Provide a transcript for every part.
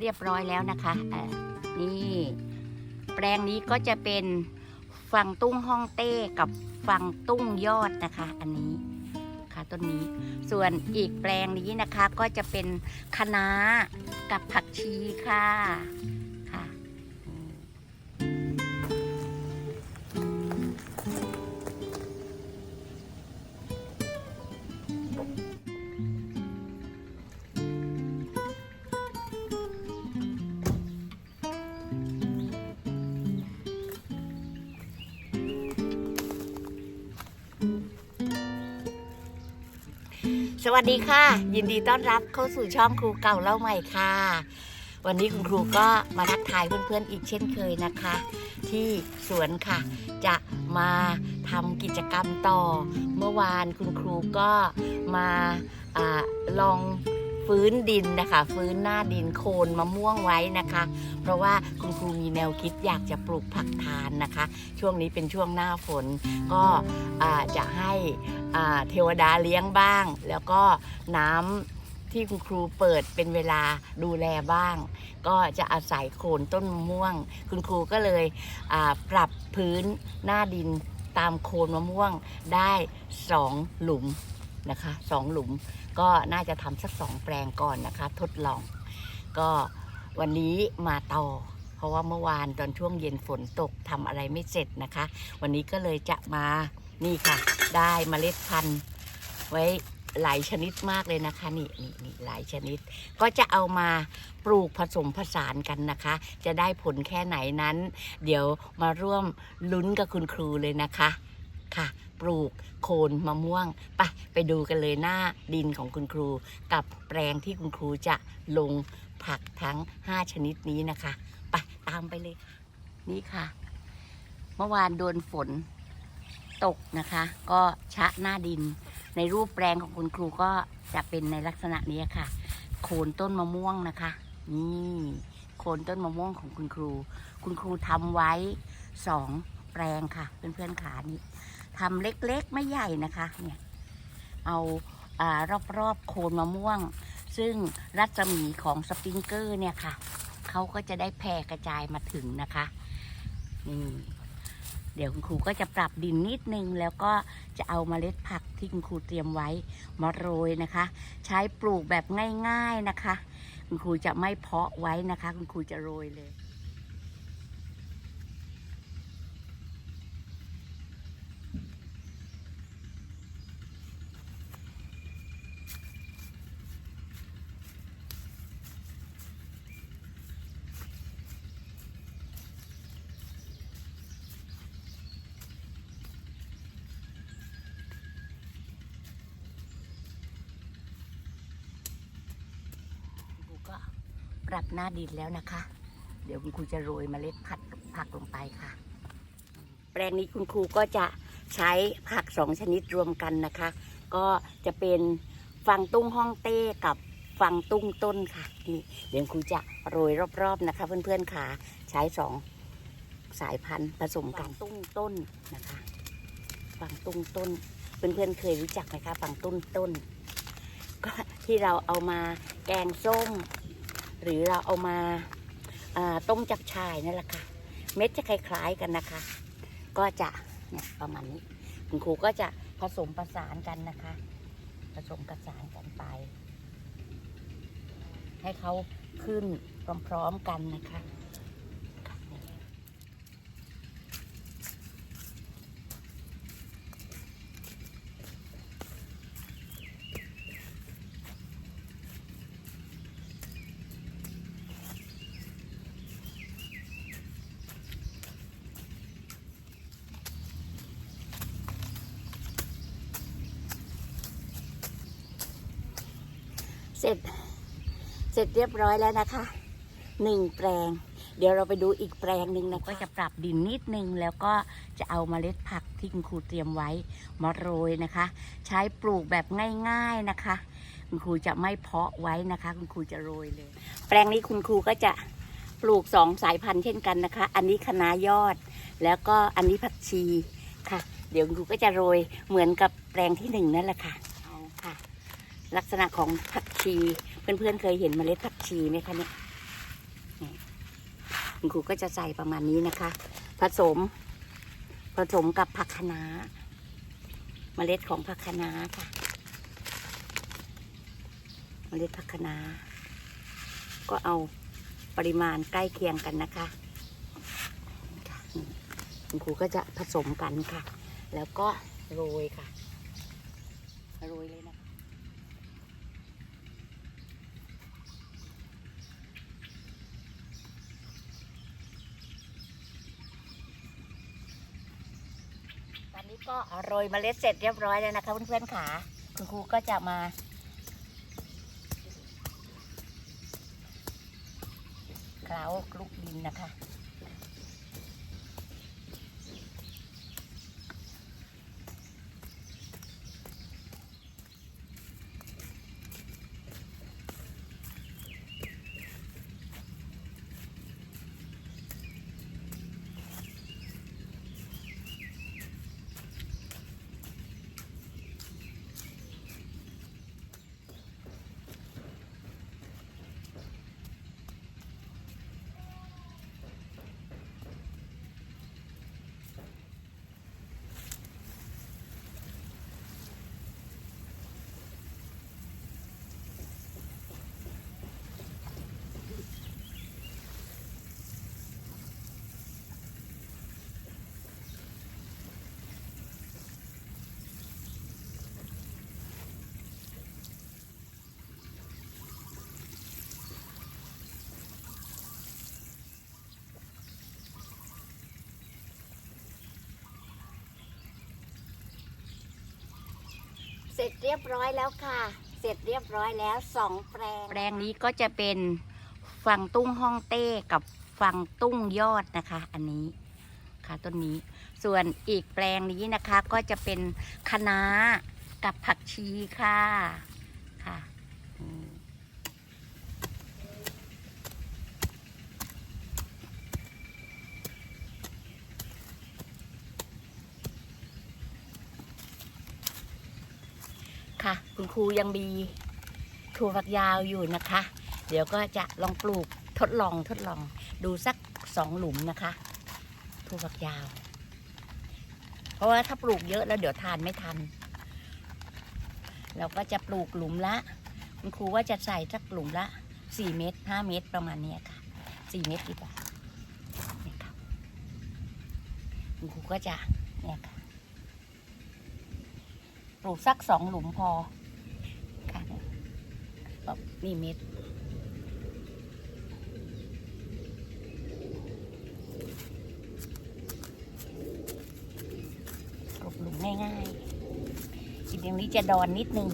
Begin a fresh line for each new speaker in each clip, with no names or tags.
เรียบร้อยแล้วนะคะอ่านี่แปลงนี้ก็จะเป็นฟังตุ้งฮ่องเต้กับฟังตุ้งยอดนะคะ อันนี้ค่ะต้นนี้ส่วนอีกแปลงนี้นะคะก็จะเป็นคะน้ากับผักชีค่ะ สวัสดีค่ะ ยินดีต้อนรับเข้าสู่ช่องครูเก่าเล่าใหม่ค่ะ วันนี้คุณครูก็มาทักทายเพื่อนๆอีกเช่นเคยนะคะ ที่สวนค่ะ จะมาทำกิจกรรมต่อ เมื่อวานคุณครูก็มาอาลอง ฟื้นดินนะคะ ฟื้นหน้าดินโคนมะม่วงไว้นะคะ เพราะว่าคุณครูมีแนวคิดอยากจะปลูกผักทานนะคะ ช่วงนี้เป็นช่วงหน้าฝนก็จะให้เทวดาเลี้ยงบ้าง แล้วก็น้ำที่คุณครูเปิดเป็นเวลาดูแลบ้าง ก็จะอาศัยโคนต้นมะม่วง คุณครูก็เลยปรับพื้นหน้าดินตามโคนมะม่วงได้สองหลุมนะคะสองหลุม ก็น่าจะทำสักสองแปลงก่อนนะคะ ทดลอง ก็วันนี้มาต่อ เพราะว่าเมื่อวานตอนช่วงเย็นฝนตกทำอะไรไม่เสร็จนะคะ วันนี้ก็เลยจะมานี่ค่ะ ได้เมล็ดพันธุ์ไว้หลายชนิดมากเลยนะคะนี่นี่นี่หลายชนิด ก็จะเอามาปลูกผสมผสานกันนะคะ จะได้ผลแค่ไหนนั้น เดี๋ยวมาร่วมลุ้นกับคุณครูเลยนะคะ ค่ะ ปลูกโคนมะม่วงไปไปดูกันเลยหน้าดินของคุณครู กับแปลงที่คุณครูจะลงผักทั้ง 5 ชนิดนี้นะคะ ไปตามไปเลยค่ะนี่ค่ะ เมื่อวานโดนฝนตกนะคะ ก็ชะหน้าดิน ในรูปแปลงของคุณครูก็จะเป็นในลักษณะนี้ค่ะ โคนต้นมะม่วงนะคะ นี่โคนต้นมะม่วงของคุณครู คุณครูทำไว้สองแปลงค่ะ เพื่อนๆขานี่ ทำเล็กๆ ไม่ใหญ่นะคะเนี่ยเอาอารอบๆโคนมะม่วง ซึ่งรัศมีของสปริงเกอร์เนี่ยค่ะเขาก็จะได้แผ่กระจายมาถึงนะคะนี่เดี๋ยวคุณครูก็จะปรับดินนิดนึง แล้วก็จะเอาเมล็ดผักที่คุณครูเตรียมไว้มาโรยนะคะ ใช้ปลูกแบบง่ายๆนะคะ คุณครูจะไม่เพาะไว้นะคะ คุณครูจะโรยเลย ปรับหน้าดินแล้วนะคะ เดี๋ยวคุณครูจะโรยเมล็ดผัดผักลงไปค่ะ แปลงนี้คุณครูก็จะใช้ผักสองชนิดรวมกันนะคะ ก็จะเป็นฟังตุ้งฮ่องเต้กับฟังตุ้งต้นค่ะนี่เดี๋ยวครูจะโรยรอบๆนะคะ เพื่อนๆค่ะใช้สองสายพันธุ์ผสมกันตุ้งต้นนะคะฟังตุ้งต้น เพื่อนๆเคยรู้จักไหมคะฟังตุ้งต้น ก็ที่เราเอามาแกงส้ม หรือเราเอามาาต้มจับชายนั่นแหละค่ะ เม็ดจะคล้ายๆกันนะคะ ก็จะเนี่ยประมาณนี้คุณครูก็จะผสมประสานกันนะคะ ผสมประสานกันไป ให้เขาขึ้นพร้อมๆกันนะคะ สร็จ เสร็จเรียบร้อยแล้วนะคะหนึ่งแปลง เดี๋ยวเราไปดูอีกแปลงหนึ่งนะก็จะปรับดินนิดนึง แล้วก็จะเอาเมล็ดผักที่คุณครูเตรียมไว้มาโรยนะคะ ใช้ปลูกแบบง่าย ๆนะคะ คุณครูจะไม่เพาะไว้นะคะ คุณครูจะโรยเลย แปลงนี้คุณครูก็จะปลูกสองสายพันธุ์เช่นกันนะคะ อันนี้คะน้ายอด แล้วก็อันนี้ผักชีค่ะ เดี๋ยวคุณครูก็จะโรยเหมือนกับแปลงที่หนึ่งนั่นแหละค่ะเอาค่ะ ลักษณะของผักชี เพื่อนๆเคยเห็นเมล็ดผักชีไหมคะเนี่ยคุณครูก็จะใส่ประมาณนี้นะคะ ผสม ผสมกับผักคะน้าเมล็ดของผักคะน้าค่ะ เมล็ดผักคะน้าก็เอาปริมาณใกล้เคียงกันนะคะคุณครูก็จะผสมกันค่ะ แล้วก็โรยค่ะ โรยเลยนะคะ ตอ นี้ก็โรยเมล็ดเสร็จเรียบร้อยแล้วนะคะเพื่อนๆค่ะคุณครูก็จะมาเคล้าคลุกดินนะคะ เสร็จเรียบร้อยแล้วค่ะ เสร็จเรียบร้อยแล้วสองแปลง แปลงนี้ก็จะเป็นฝั่งตุ้งห้องเต้กับฝั่งตุ้งยอดนะคะ อันนี้ค่ะต้นนี้ ส่วนอีกแปลงนี้นะคะก็จะเป็นคะน้ากับผักชีค่ะค่ะ ค่ะคุณครูยังมีถั่วฝักยาวอยู่นะคะ เดี๋ยวก็จะลองปลูกทดลองทดลองดูสักสองหลุมนะคะถั่วฝักยาว เพราะว่าถ้าปลูกเยอะแล้วเดี๋ยวทานไม่ทัน เราก็จะปลูกหลุมละ คุณครูว่าจะใส่สักหลุมละสี่เมตรห้าเมตรประมาณนี้ค่ะสี่เมตรดีกว่านี่ค่ะคุณครูก็จะเนี่ยค่ะ ลูกสักสองหลุมพอค่ะแบบนี่เมตรปลูกหลุมง่ายๆทีนี้จะดอนนิดนึง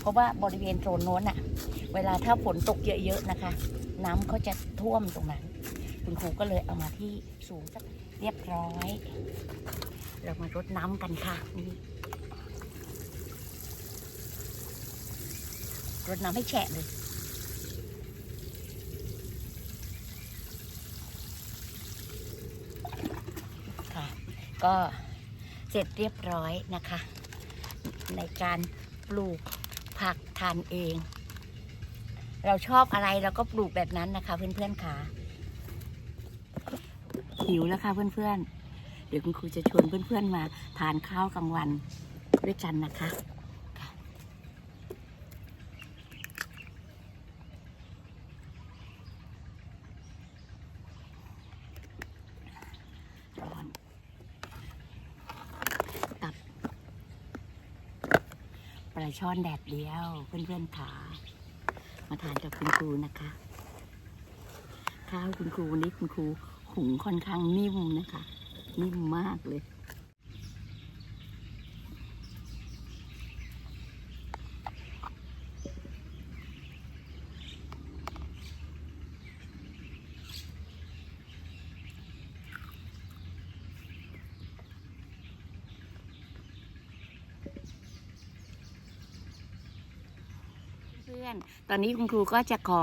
เพราะว่าบริเวณโซนโน้นอะเวลาถ้าฝนตกเยอะๆนะคะ น้ำเขาจะท่วมตรงนั้น คุณครูก็เลยเอามาที่สูงสักเรียบร้อย เรามารดน้ำกันค่ะนี่ รดน้ำให้แฉะเลยค่ะ ก็เสร็จเรียบร้อยนะคะ ในการปลูกผักทานเอง เราชอบอะไรเราก็ปลูกแบบนั้นนะคะ เพื่อนๆค่ะ หิวแล้วค่ะเพื่อนๆ เดี๋ยวคุณครูจะชวนเพื่อนๆมาทานข้าวกลางวันด้วยกันนะคะค่ะ ร้อนตับปลาช่อนแดดเดียว เพื่อนๆขามาทานกับคุณครูนะคะ ข้าวคุณครูวันนี้คุณครูหุงค่อนข้างนิ่มนะคะ นิ่มมากเลย เพื่อนตอนนี้คุณครูก็จะขอ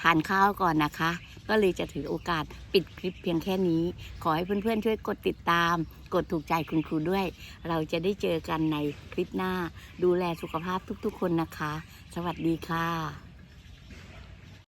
ทานข้าวก่อนนะคะ ก็เลยจะถือโอกาสปิดคลิปเพียงแค่นี้ ขอให้เพื่อนๆ ช่วยกดติดตาม กดถูกใจคุณครูด้วย เราจะได้เจอกันในคลิปหน้า ดูแลสุขภาพทุกๆ คนนะคะ สวัสดีค่ะ